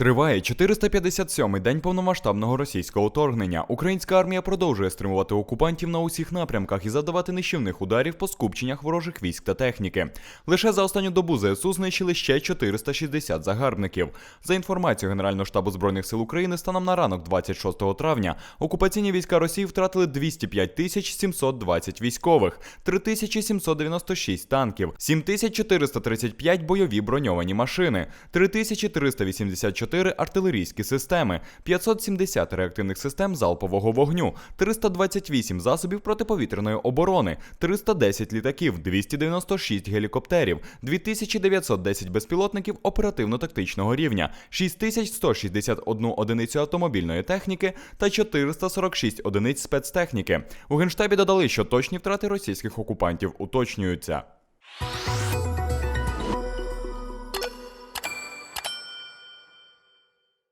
Триває 457-й день повномасштабного російського вторгнення. Українська армія продовжує стримувати окупантів на усіх напрямках і завдавати нищівних ударів по скупченнях ворожих військ та техніки. Лише за останню добу ЗСУ знищили ще 460 загарбників. За інформацією Генерального штабу збройних сил України, станом на ранок 26 травня окупаційні війська Росії втратили 205 тисяч 720 військових, 3796 танків, 7435 бойові броньовані машини, 3384 артилерійські системи, 570 реактивних систем залпового вогню, 328 засобів протиповітряної оборони, 310 літаків, 296 гелікоптерів, 2910 безпілотників оперативно-тактичного рівня, 6161 одиницю автомобільної техніки та 446 одиниць спецтехніки. У генштабі додали, що точні втрати російських окупантів уточнюються.